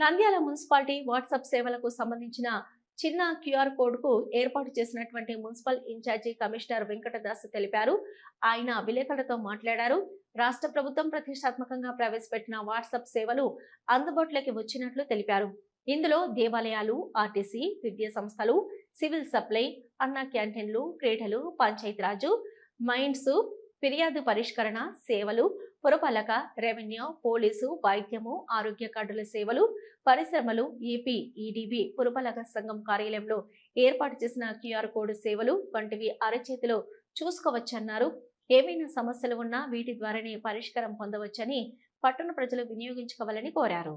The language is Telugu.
నంద్యాల మున్సిపాలిటీ వాట్సాప్ సేవలకు సంబంధించిన చిన్న క్యూఆర్ కోడ్కు ఏర్పాటు చేసినటువంటి మున్సిపల్ ఇన్ఛార్జి కమిషనర్ వెంకటదాస్ తెలిపారు. ఆయన విలేకరులతో మాట్లాడారు. రాష్ట్ర ప్రభుత్వం ప్రతిష్టాత్మకంగా ప్రవేశపెట్టిన వాట్సాప్ సేవలు అందుబాటులోకి వచ్చినట్లు తెలిపారు. ఇందులో దేవాలయాలు ఆర్టీసీ విద్యా సంస్థలు సివిల్ సప్లై అన్న క్యాంటీన్లు క్రీడలు పంచాయతీరాజు మైండ్స్ ఫిర్యాదు పరిష్కరణ సేవలు పురపాలక రెవెన్యూ పోలీసు వైద్యము ఆరోగ్య కార్డుల సేవలు పరిశ్రమలు ఏపీ ఈడీబీ పురపాలక సంఘం కార్యాలయంలో ఏర్పాటు చేసిన క్యూఆర్ కోడ్ సేవలు వంటివి అరచేతిలో చూసుకోవచ్చన్నారు. ఏమైనా సమస్యలు ఉన్నా వీటి ద్వారానే పరిష్కారం పొందవచ్చని పట్టణ ప్రజలు వినియోగించుకోవాలని కోరారు.